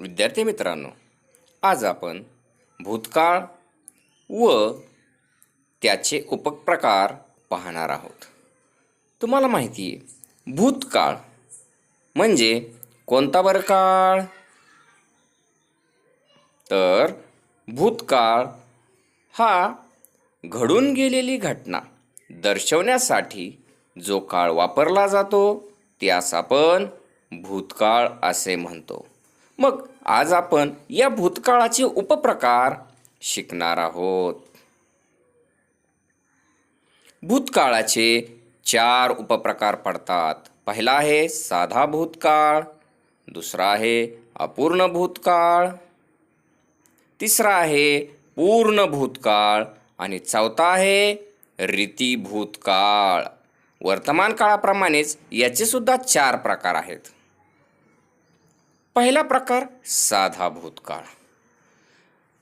विद्यार्थी मित्रांनो आज आपण भूतकाळ व त्याचे उपप्रकार पाहणार आहोत. तुम्हाला माहिती आहे भूतकाळ म्हणजे कोणता बरं काळ? तर भूतकाळ हा घडून गेलेली घटना दर्शवण्यासाठी जो काळ वापरला जातो त्यास आपण भूतकाळ असे म्हणतो. मग आज आपण या भूतकाळाचे उपप्रकार शिकणार आहोत. भूतकाळाचे चार उपप्रकार पडतात. पहिला आहे साधा भूतकाळ दुसरा आहे अपूर्ण भूतकाळ तिसरा आहे पूर्ण भूतकाळ आणि चौथा आहे रीती भूतकाळ. वर्तमान काळाप्रमाणेच याचे सुद्धा चार प्रकार आहेत. पहिला प्रकार साधा भूतकाळ.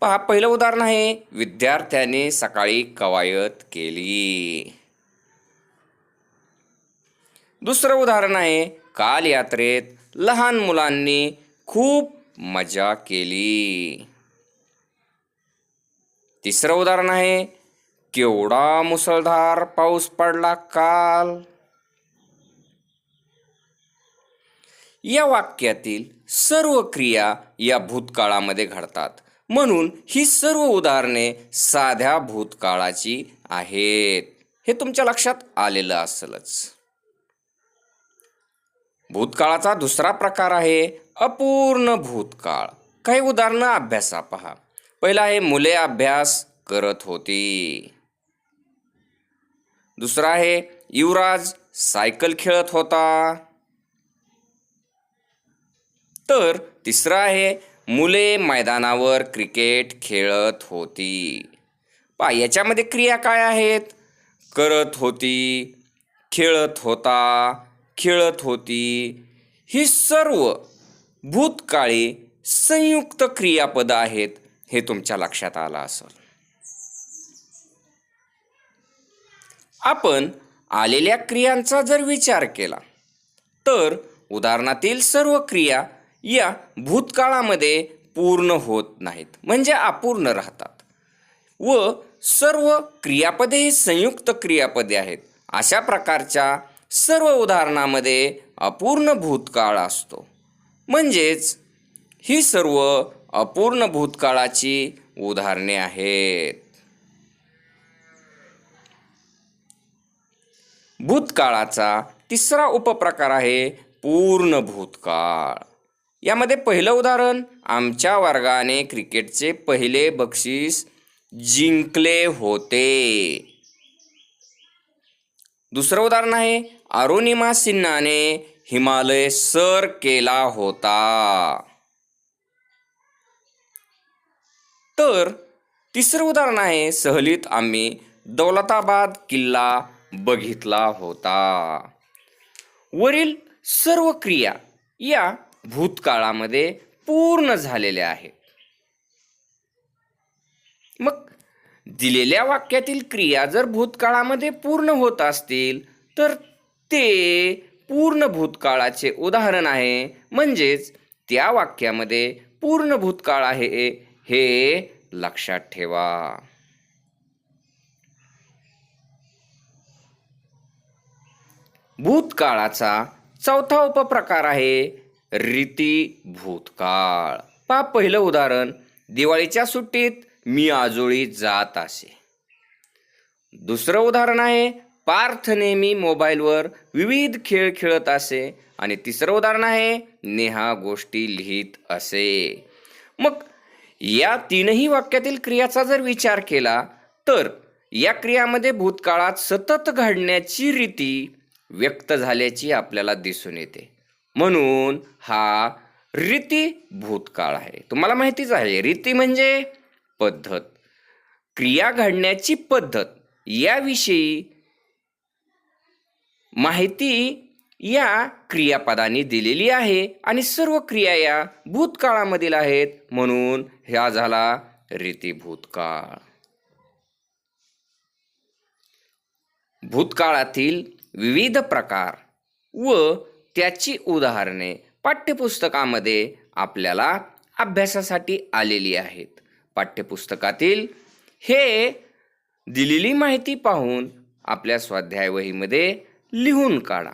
पहा पहिलं उदाहरण आहे विद्यार्थ्याने सकाळी कवायत केली. दुसरं उदाहरण आहे काल यात्रेत लहान मुलांनी खूप मजा केली. तिसरं उदाहरण आहे केवढा मुसळधार पाऊस पडला काल. या वाक्यातील सर्व क्रिया या भूतकाळामध्ये घडतात. म्हणून ही सर्व उदाहरणे साध्या भूतकाळाची आहेत. हे तुमच्या लक्षात आलेलं असेलच. भूतकाळाचा दुसरा प्रकार आहे अपूर्ण भूतकाळ. काही उदाहरणं अभ्यासा पहा. पहिला आहे मुले अभ्यास करत होती. दुसरा आहे युवराज सायकल खेळत होता. तर तिसरं आहे मुले मैदानावर क्रिकेट खेळत होती. पा याच्यामध्ये क्रिया काय आहेत? करत होती खेळत होता खेळत होती. ही सर्व भूतकाळी संयुक्त क्रियापद आहेत हे तुमच्या लक्षात आलं असेल. आपण आलेल्या क्रियांचा जर विचार केला तर उदाहरणातील सर्व क्रिया या भूतकाळामध्ये पूर्ण होत नाहीत. म्हणजे अपूर्ण राहतात. व सर्व क्रियापदे ही संयुक्त क्रियापदे आहेत. अशा प्रकारच्या सर्व उदाहरणामध्ये अपूर्ण भूतकाळ असतो. म्हणजेच ही सर्व अपूर्ण भूतकाळाची उदाहरणे आहेत. भूतकाळाचा तिसरा उपप्रकार आहे पूर्ण भूतकाळ. यामध्ये पहिलं उदाहरण आमच्या वर्गाने क्रिकेटचे पहिले बक्षीस जिंकले होते. दुसरं उदाहरण आहे अरुणिमा सिन्हाने हिमालय सर केला होता. तर तिसरं उदाहरण आहे सहलीत आम्ही दौलताबाद किल्ला बघितला होता. वरील सर्व क्रिया या भूतकाळामध्ये पूर्ण झालेल्या आहेत मग दिलेल्या वाक्यातील क्रिया जर भूतकाळामध्ये पूर्ण होत असतील तर ते पूर्ण भूतकाळाचे उदाहरण आहे. म्हणजेच त्या वाक्यामध्ये पूर्ण भूतकाळ आहे हे लक्षात ठेवा. भूतकाळाचा चौथा उपप्रकार आहे रीती भूतकाळ पा पहिलं उदाहरण. दिवाळीच्या सुट्टीत मी आजोळी जात असे. दुसरं उदाहरण आहे पार्थ नेहमी मोबाईलवर विविध खेळ खेळत असे. आणि तिसरं उदाहरण आहे नेहा गोष्टी लिहित असे. मग या तीनही वाक्यातील क्रियाचा जर विचार केला तर या क्रियामध्ये भूतकाळात सतत घडण्याची रीती व्यक्त झाल्याची आपल्याला दिसून येते. म्हणून हा रीती भूतकाळ आहे. तुम्हाला माहितीच आहे रीती म्हणजे पद्धत. क्रिया घडण्याची पद्धत. याविषयी माहिती या क्रियापदांनी दिलेली आहे आणि सर्व क्रिया या भूतकाळामधील आहेत म्हणून ह्या झाला रीती भूतकाळ. भूतकाळातील विविध प्रकार व त्याची उदाहरणे पाठ्यपुस्तकामध्ये आपल्याला अभ्यासासाठी आलेली आहेत. पाठ्यपुस्तकातील हे दिलेली माहिती पाहून आपल्या स्वाध्याय वहीमध्ये लिहून काढा.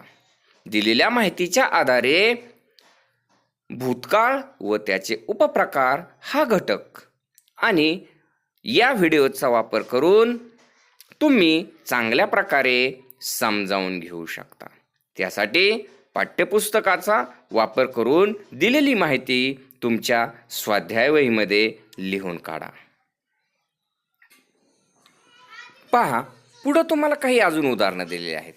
दिलेल्या माहितीच्या आधारे भूतकाळ व त्याचे उपप्रकार हा घटक. आणि या व्हिडिओचा वापर करून तुम्ही चांगल्या प्रकारे समजावून घेऊ शकता. त्यासाठी पाठ्यपुस्तकाचा वापर करून दिलेली माहिती तुमच्या स्वाध्याय वहीमध्ये लिहून काढा. पहा पुढं तुम्हाला काही अजून उदाहरणं दिलेली आहेत.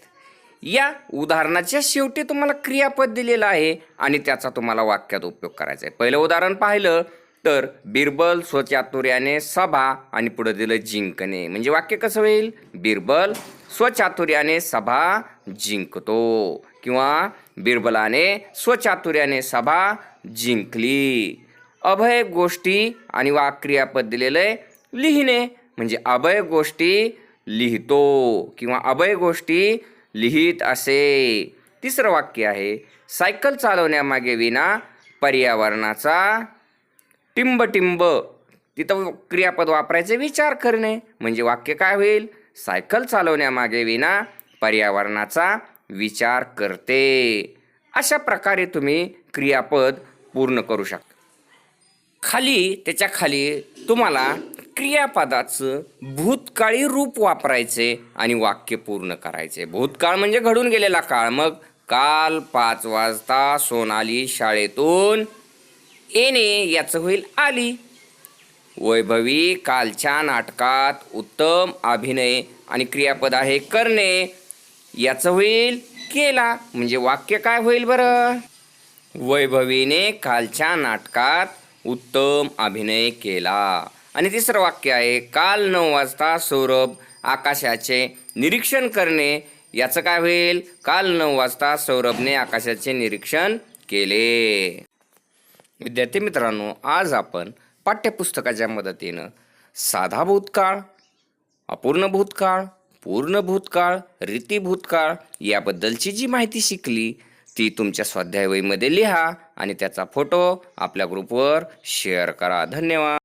या उदाहरणाच्या शेवटी तुम्हाला क्रियापद दिलेलं आहे आणि त्याचा तुम्हाला वाक्यात उपयोग करायचा आहे. पहिलं उदाहरण पाहिलं तर बिरबल स्वचातुर्याने सभा आणि पुढे दिलं जिंकणे. म्हणजे वाक्य कसं होईल? बिरबल स्वचातुर्याने सभा जिंकतो. किंवा बिरबलाने स्वचातुर्याने सभा जिंकली. अभय गोष्टी आणि वा क्रियापद दिलेलं आहे लिहिणे म्हणजे अभय गोष्टी लिहितो किंवा अभय गोष्टी लिहित असे. तिसरं वाक्य आहे सायकल चालवण्यामागे विना पर्यावरणाचा टिंबटिंब. तिथं क्रियापद वापरायचे विचार करणे म्हणजे वाक्य काय होईल? सायकल चालवण्यामागे विना पर्यावरणाचा विचार करते. अशा प्रकारे तुम्ही क्रियापद पूर्ण करू शकता. खाली त्याच्याखाली तुम्हाला क्रियापदाचं भूतकाळी रूप वापरायचे आणि वाक्य पूर्ण करायचे. भूतकाळ म्हणजे घडून गेलेला काळ. मग काल पाच वाजता सोनाली शाळेतून. येणे याचं होईल आली. वैभवी कालच्या नाटकात उत्तम अभिनय आणि क्रियापद आहे करणे. याचं होईल केला. म्हणजे वाक्य काय होईल बरं? वैभवीने कालच्या नाटकात उत्तम अभिनय केला. आणि तिसरं वाक्य आहे काल नऊ वाजता सौरभ आकाशाचे निरीक्षण करणे. याचं काय होईल? काल नऊ वाजता सौरभने आकाशाचे निरीक्षण केले. विद्यार्थी मित्रांनो आज आपण पाठ्यपुस्तकाच्या मदतीनं साधा भूतकाळ अपूर्ण भूतकाळ पूर्ण भूतकाळ रीती भूतकाळ याबद्दलची जी माहिती शिकली ती तुमच्या स्वाध्याय वहीमध्ये लिहा आणि त्याचा फोटो आपल्या ग्रुपवर शेअर करा. धन्यवाद.